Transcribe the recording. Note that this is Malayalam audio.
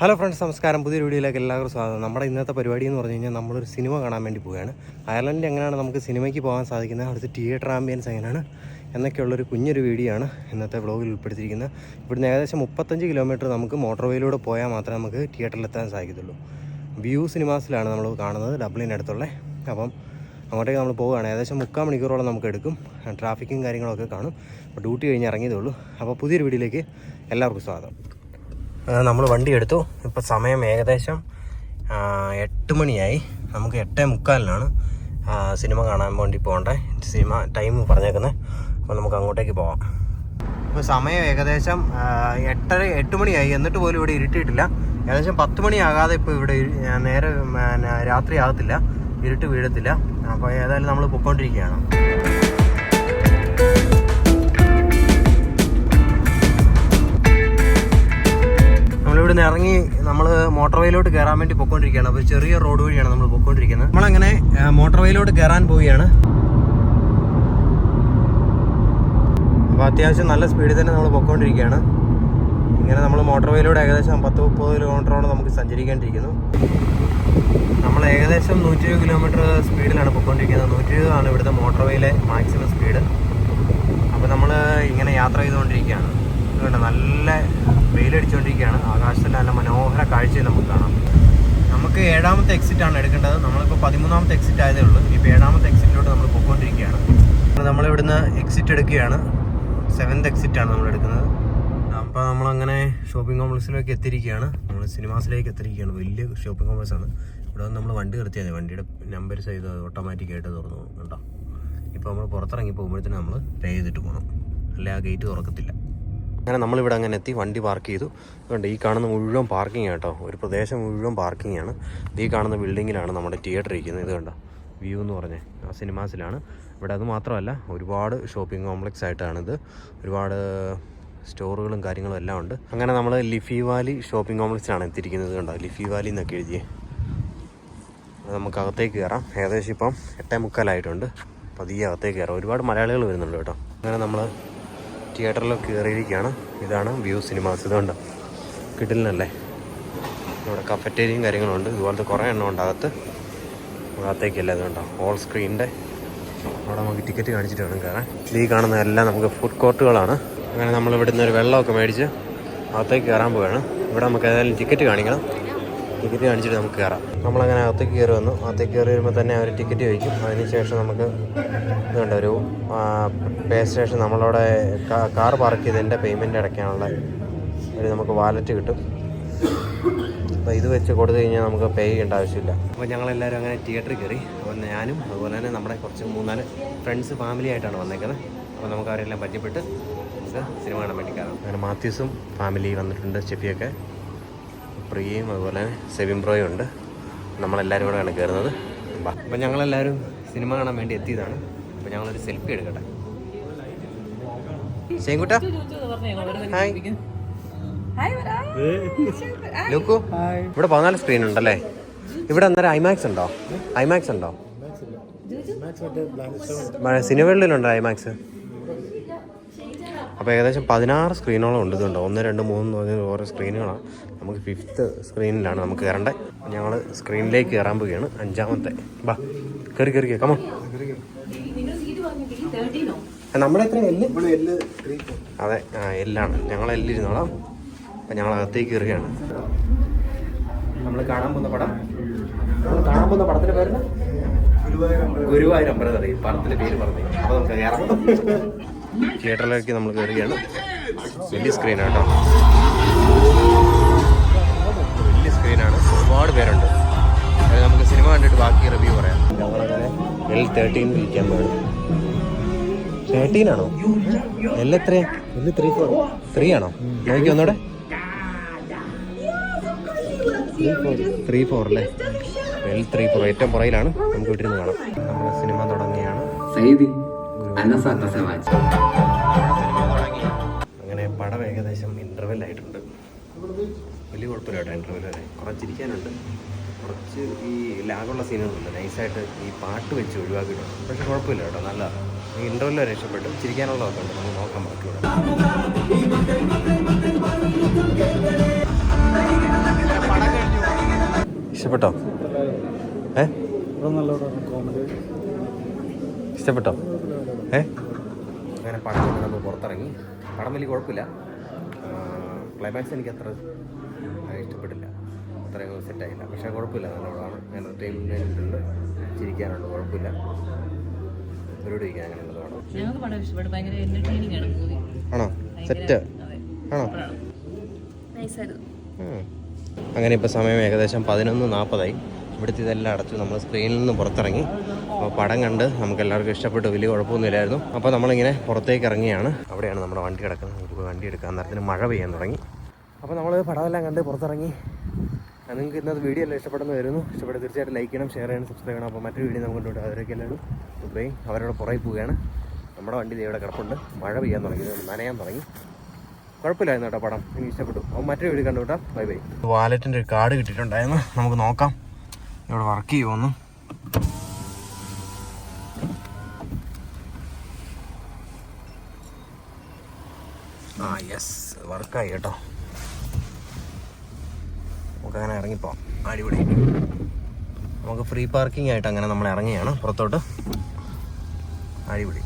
ഹലോ ഫ്രണ്ട്സ് നമസ്കാരം. പുതിയ വീഡിയോയിലേക്ക് എല്ലാവർക്കും സ്വാഗതം. നമ്മുടെ ഇന്നത്തെ പരിപാടി എന്ന് പറഞ്ഞു കഴിഞ്ഞാൽ നമ്മളൊരു സിനിമ കാണാൻ വേണ്ടി പോവുകയാണ്. അയർലൻഡിൽ എങ്ങനെയാണ് നമുക്ക് സിനിമയ്ക്ക് പോകാൻ സാധിക്കുന്നത്? അവിടുത്തെ തിയേറ്റർ ആംബിയൻസ് എങ്ങനെയാണ്? എന്നൊക്കെയുള്ളൊരു കുഞ്ഞൊരു വീഡിയോ ആണ് ഇന്നത്തെ വ്ളോഗിൽ ഉൾപ്പെടുത്തിയിരിക്കുന്നത്. ഇവിടുന്ന് ഏകദേശം മുപ്പത്തഞ്ച് കിലോമീറ്റർ നമുക്ക് മോട്ടോർവേയിലൂടെ പോയാൽ മാത്രമേ നമുക്ക് തിയേറ്ററിലെത്താൻ സാധിക്കത്തുള്ളൂ. വ്യൂ സിനിമാസിലാണ് നമ്മൾ കാണുന്നത് ഡബ്ലിനടുത്തുള്ള അപ്പം അങ്ങോട്ടേക്ക് നമ്മൾ പോവുകയാണ്. ഏകദേശം മുക്കാൽ മണിക്കൂറോളം നമുക്ക് എടുക്കും. ട്രാഫിക്കും കാര്യങ്ങളൊക്കെ കാണും. ഡ്യൂട്ടി കഴിഞ്ഞ് ഇറങ്ങിയതേ ഉള്ളൂ. അപ്പോൾ പുതിയൊരു വീഡിയോയിലേക്ക് എല്ലാവർക്കും സ്വാഗതം. നമ്മൾ വണ്ടി എടുത്തു. ഇപ്പോൾ സമയം ഏകദേശം എട്ട് മണിയായി. നമുക്ക് എട്ടേ മുക്കാലിനാണ് സിനിമ കാണാൻ വേണ്ടി പോകേണ്ടത് സിനിമ ടൈം പറഞ്ഞേക്കുന്നത് അപ്പോൾ നമുക്ക് അങ്ങോട്ടേക്ക് പോവാം. ഇപ്പോൾ സമയം ഏകദേശം എട്ടര എട്ട് മണിയായി. എന്നിട്ട് പോലും ഇവിടെ ഇരുട്ടിയിട്ടില്ല. ഏകദേശം പത്ത് മണിയാകാതെ ഇപ്പോൾ ഇവിടെ നേരെ രാത്രി ആകത്തില്ല. ഇരുട്ട് വീഴത്തില്ല. അപ്പോൾ ഏതായാലും നമ്മൾ പൊയ്ക്കൊണ്ടിരിക്കുകയാണ് നമ്മളിവിടുന്ന് ഇറങ്ങി നമ്മൾ മോട്ടോർ വേയിലോട്ട് കയറാൻ വേണ്ടി പൊക്കോണ്ടിരിക്കുകയാണ്. അപ്പോൾ ചെറിയ റോഡ് വഴിയാണ് നമ്മൾ പൊക്കോണ്ടിരിക്കുന്നത്. നമ്മളങ്ങനെ മോട്ടോർ വേയിലോട്ട് കയറാൻ പോവുകയാണ്. അപ്പോൾ അത്യാവശ്യം നല്ല സ്പീഡിൽ തന്നെ നമ്മൾ പൊക്കോണ്ടിരിക്കുകയാണ്. ഇങ്ങനെ നമ്മൾ മോട്ടോർ വേയിലൂടെ ഏകദേശം പത്ത് മുപ്പത് കിലോമീറ്ററോളം നമുക്ക് സഞ്ചരിക്കേണ്ടിയിരിക്കുന്നു. നമ്മൾ ഏകദേശം നൂറ്റി ഇരുപത് കിലോമീറ്റർ സ്പീഡിലാണ് പൊയ്ക്കൊണ്ടിരിക്കുന്നത് നൂറ്റി ഇരുപതാണ് ഇവിടുത്തെ മോട്ടോർ വേയിലെ മാക്സിമം സ്പീഡ് അപ്പോൾ നമ്മൾ ഇങ്ങനെ യാത്ര ചെയ്തുകൊണ്ടിരിക്കുകയാണ്. ഇതുകൊണ്ട് നല്ല വെയിലടിച്ചുകൊണ്ടിരിക്കുകയാണ് ആകാശത്തിൽ നല്ല മനോഹര കാഴ്ചയും നമുക്ക് കാണാം. നമുക്ക് ഏഴാമത്തെ എക്സിറ്റ് ആണ് എടുക്കേണ്ടത്. നമ്മളിപ്പോൾ പതിമൂന്നാമത്തെ എക്സിറ്റ് ആയതേ ഉള്ളൂ. ഇപ്പോൾ ഏഴാമത്തെ എക്സിറ്റിലോട്ട് നമ്മൾ പൊയ്ക്കൊണ്ടിരിക്കുകയാണ്. നമ്മളിവിടുന്ന് എക്സിറ്റ് എടുക്കുകയാണ്. സെവൻത് എക്സിറ്റ് ആണ് നമ്മൾ എടുക്കുന്നത്. അപ്പോൾ നമ്മളങ്ങനെ ഷോപ്പിംഗ് കോംപ്ലക്സിലേക്ക് എത്തിയിരിക്കുകയാണ്. നമ്മൾ സിനിമാസിലേക്ക് എത്തിയിരിക്കുകയാണ്. വലിയ ഷോപ്പിംഗ് കോംപ്ലക്സ് ആണ്. ഇവിടെ നമ്മൾ വണ്ടി നിർത്തിയാൽ വണ്ടിയുടെ നമ്പർ ചെയ്ത് ഓട്ടോമാറ്റിക്കായിട്ട് തുറന്നു. പോകും കേട്ടോ ഇപ്പോൾ നമ്മൾ പുറത്തിറങ്ങി പോകുമ്പോഴത്തേനും നമ്മൾ പേ ചെയ്തിട്ട് പോകണം അല്ലെ? ആ ഗേറ്റ് തുറക്കത്തില്ല. അങ്ങനെ നമ്മളിവിടെ അങ്ങനെ എത്തി വണ്ടി പാർക്ക് ചെയ്തു. അതുകൊണ്ട് ഈ കാണുന്ന മുഴുവൻ പാർക്കിംഗ് കേട്ടോ. ഒരു പ്രദേശം മുഴുവൻ പാർക്കിംഗ് ആണ്. ഈ കാണുന്ന ബിൽഡിങ്ങിലാണ് നമ്മുടെ തിയേറ്റർ ഇരിക്കുന്നത്. ഇത് കണ്ടോ? വ്യൂ എന്ന് പറഞ്ഞ്. ആ സിനിമാസിലാണ് ഇവിടെ അത് മാത്രമല്ല ഒരുപാട് ഷോപ്പിംഗ് കോംപ്ലക്സ് ആയിട്ടാണിത്. ഒരുപാട് സ്റ്റോറുകളും കാര്യങ്ങളും എല്ലാം ഉണ്ട്. അങ്ങനെ നമ്മൾ ലിഫി വാലി ഷോപ്പിംഗ് കോംപ്ലക്സിലാണ് എത്തിയിരിക്കുന്നത് കണ്ടോ? ലിഫി വാലി എന്നൊക്കെ എഴുതിയേ. നമുക്കകത്തേക്ക് കയറാം. ഏകദേശം ഇപ്പം എട്ടേ മുക്കാലായിട്ടുണ്ട്. പതിയെ അകത്തേക്ക് കയറാം. ഒരുപാട് മലയാളികൾ വരുന്നുണ്ട് കേട്ടോ. അങ്ങനെ നമ്മൾ തിയേറ്ററിൽ കയറിയിരിക്കുകയാണ്. ഇതാണ് വ്യൂ സിനിമാസ്. ഇതുണ്ട്. കിടിലിനല്ലേ? ഇവിടെ കഫറ്റേരിയയും കാര്യങ്ങളുണ്ട് ഇതുപോലത്തെ കുറേ എണ്ണം ഉണ്ട് അകത്ത്. അകത്തേക്കല്ല ഇതുണ്ടോ ഹോൾ സ്ക്രീനിന്റെ അവിടെ നമുക്ക് ടിക്കറ്റ് കാണിച്ചിട്ട് വേണം കയറാൻ. ഈ കാണുന്ന എല്ലാം നമുക്ക് ഫുഡ് കോർട്ടുകളാണ് അങ്ങനെ നമ്മൾ ഇവിടുന്ന് ഒരു വെള്ളമൊക്കെ മേടിച്ച് അകത്തേക്ക് കയറാൻ പോവുകയാണ്. ഇവിടെ നമുക്ക് ഏതായാലും ടിക്കറ്റ് കാണിക്കണം. ടിക്കറ്റ് കാണിച്ചിട്ട് നമുക്ക് കയറാം. നമ്മളങ്ങനെ അകത്തേക്ക് കയറി വന്നു. അകത്തേക്ക് കയറി വരുമ്പോൾ തന്നെ അവർ ടിക്കറ്റ് ചോദിക്കും. അതിനുശേഷം നമുക്ക് ഇതുണ്ട് ഒരു പേ സ്റ്റേഷൻ നമ്മളവിടെ കാർ പാർക്ക് ചെയ്തതിന്റെ പേയ്മെന്റ് അടയ്ക്കാനുള്ള ഒരു നമുക്ക് വാലറ്റ് കിട്ടും. അപ്പോൾ ഇത് വെച്ച് കൊടുത്തു കഴിഞ്ഞാൽ നമുക്ക് പേ ചെയ്യേണ്ട ആവശ്യമില്ല. അപ്പോൾ ഞങ്ങളെല്ലാവരും അങ്ങനെ തിയേറ്ററിൽ കയറി. അപ്പോൾ ഞാനും അതുപോലെ തന്നെ നമ്മുടെ കുറച്ച് മൂന്നാൽ ഫ്രണ്ട്സ് ഫാമിലി ആയിട്ടാണ് വന്നേക്കുന്നത് അപ്പോൾ നമുക്ക് അവരെല്ലാം പറ്റിപ്പെട്ട് നമുക്ക് സിനിമ കാണാൻ വേണ്ടി കയറാം. അങ്ങനെ മാത്യൂസും ഫാമിലി വന്നിട്ടുണ്ട് ഷെഫിയൊക്കെ. പ്രിയയും അതുപോലെ സെവിൻ ബ്രോയും ഉണ്ട്. നമ്മളെല്ലാവരും കൂടെയാണ് കയറുന്നത്. ബാ. അപ്പം ഞങ്ങളെല്ലാവരും സിനിമ കാണാൻ വേണ്ടി എത്തിയതാണ്. അപ്പം ഞങ്ങളൊരു സെൽഫി എടുക്കട്ടെ. ശേങ്കുട്ട ഹായ് ലുക്കു ഇവിടെ പതിനാല് സ്ക്രീൻ ഉണ്ടല്ലേ? ഇവിടെ അന്നേരം ഐമാക്സ് ഉണ്ടോ? ഐമാക്സ് ഉണ്ടോ? സിനിമകളിലുണ്ടോ ഐമാക്സ് അപ്പോൾ ഏകദേശം പതിനാറ് സ്ക്രീനോളം ഉണ്ട് ഇതുണ്ട്. ഒന്ന് രണ്ട് മൂന്ന് നാല് ഓരോ സ്ക്രീനുകളാണ് നമുക്ക് ഫിഫ്ത്ത് സ്ക്രീനിലാണ് നമുക്ക് കയറേണ്ടത് ഞങ്ങൾ സ്ക്രീനിലേക്ക് കയറാൻ പോവുകയാണ്. അഞ്ചാമത്തെ. ബാ കയറി കയറി കമോ അതെ ആ എല്ലാണ് ഞങ്ങൾ എല്ലിരുന്നോളാം അപ്പം ഞങ്ങൾ അകത്തേക്ക് കയറുകയാണ്. നമ്മൾ കാണാൻ പോകുന്ന പടം. നമ്മൾ കാണാൻ പോകുന്ന പടത്തിന്റെ പേര് ഗുരുവായൂർ അമ്പലതറി പടത്തിന്റെ പേര് പറഞ്ഞു. അപ്പോൾ നമുക്ക് കയറാം തിയേറ്ററിലേക്ക് നമ്മൾ കയറുകയാണ്. വലിയ സ്ക്രീനാണ് കേട്ടോ. വലിയ സ്ക്രീനാണ് ഒരുപാട് പേരുണ്ട്. അതായത് നമുക്ക് സിനിമ കണ്ടിട്ട് ബാക്കി റിവ്യൂ പറയാം. ഞങ്ങളങ്ങനെ എൽ തേർട്ടീൻ ഇരിക്കാൻ പോയത് തേർട്ടീൻ ആണോ? എൽ എത്രയാ? ത്രീ ഫോർ ത്രീ ആണോ? നോക്കി ഒന്നൂടെ. ത്രീ ഫോർ അല്ലേ? എൽ ത്രീ ഫോർ ഏറ്റവും പുറയിലാണ് നമുക്ക് വീട്ടിൽ നിന്ന് കാണാം. നമ്മുടെ സിനിമ തുടങ്ങിയാണ് സൈദി kasawaj. അങ്ങനെ പടം ഏകദേശം ഇന്റർവെൽ ആയിട്ടുണ്ട്. വലിയ കുഴപ്പമില്ല കേട്ടോ ഇന്റർവെൽ വരെ കുറച്ചിരിക്കാനുണ്ട്. കുറച്ച് ഈ ലാഗുള്ള സീനുകളുണ്ട്. നൈസായിട്ട് ഈ പാട്ട് വെച്ച് ഒഴിവാക്കിയിട്ടുണ്ട്. പക്ഷെ കുഴപ്പമില്ല കേട്ടോ നല്ല ഈ ഇന്റർവെൽ വരെ ഇഷ്ടപ്പെട്ടു ചിരിക്കാനുള്ളതൊക്കെ ഉണ്ട്. നമുക്ക് നോക്കാൻ ബാക്കിയുള്ള ഇഷ്ടപ്പെട്ടോ? ഏ? ഇഷ്ടപ്പെട്ടോ? ഏ? അങ്ങനെ പടം നമ്മൾ പുറത്തിറങ്ങി. പടം വലിയ കുഴപ്പമില്ല. ക്ലൈമാക്സ് എനിക്ക് അത്ര ഇഷ്ടപ്പെട്ടില്ല. അത്രയും സെറ്റായില്ല പക്ഷേ കുഴപ്പമില്ല. നല്ലോണമാണ് എന്റർടൈൻമെന്റ് ഉണ്ട്. ചിരിക്കാനുണ്ട്. കുഴപ്പമില്ല. ഇരിക്കാൻ ഞങ്ങൾക്ക് പടം ഇഷ്ടപ്പെട്ടു. ഭയങ്കര എന്റർടൈനിങ് ആണ് മൂവി ആണോ? സെറ്റ് ആണോ. അങ്ങനെ ഇപ്പോൾ സമയം ഏകദേശം പതിനൊന്ന് നാൽപ്പതായി ഇവിടുത്തെ ഇതെല്ലാം അടച്ചു. നമ്മൾ സ്ക്രീനിൽ നിന്ന് പുറത്തിറങ്ങി. അപ്പോൾ പടം കണ്ട് നമുക്ക് എല്ലാവർക്കും ഇഷ്ടപ്പെട്ടു. വലിയ കുഴപ്പമൊന്നുമില്ലായിരുന്നു. അപ്പോൾ നമ്മളിങ്ങനെ പുറത്തേക്ക് ഇറങ്ങിയാണ്. അവിടെയാണ് നമ്മുടെ വണ്ടി കിടക്കുന്നത്. നമുക്ക് വണ്ടി എടുക്കാൻ നേരത്തിന് മഴ പെയ്യാൻ തുടങ്ങി. അപ്പോൾ നമ്മൾ പടമെല്ലാം കണ്ട് പുറത്തിറങ്ങി. നിങ്ങൾക്ക് ഇന്നത്തെ വീഡിയോ എല്ലാം ഇഷ്ടപ്പെടുന്ന വരുന്നു. ഇഷ്ടപ്പെട്ട് തീർച്ചയായിട്ടും ലൈക്ക് ചെയ്യണം ഷെയർ ചെയ്യണം സബ്സ്ക്രൈബ് ചെയ്യണം. അപ്പോൾ മറ്റൊരു വീഡിയോ നമുക്ക് കൊണ്ടുപോയി അവരൊക്കെ എല്ലാവരും ദുബൈ അവരോട് പുറകെ പോവുകയാണ്. നമ്മുടെ വണ്ടി ഇവിടെ കിടപ്പുണ്ട്. മഴ പെയ്യാൻ തുടങ്ങി. നനയാൻ തുടങ്ങി. കുഴപ്പമില്ലായിരുന്നു കേട്ടോ പടം. എനിക്ക് ഇഷ്ടപ്പെട്ടു. അപ്പോൾ മറ്റൊരു വീഡിയോ കണ്ടു കേട്ടോ ബൈ. ബൈ വാലറ്റിന്റെ ഒരു കാർഡ് കിട്ടിയിട്ടുണ്ടായിരുന്നു. നമുക്ക് നോക്കാം. ഇവിടെ വർക്ക് ചെയ്യുമോന്ന് ആ യെസ് വർക്കായി കേട്ടോ. നമുക്കങ്ങനെ ഇറങ്ങിപ്പോവാം. അടിപൊളി. നമുക്ക് ഫ്രീ പാർക്കിംഗ് ആയിട്ട് അങ്ങനെ നമ്മൾ ഇറങ്ങിയാണ് പുറത്തോട്ട്. അടിപൊളി.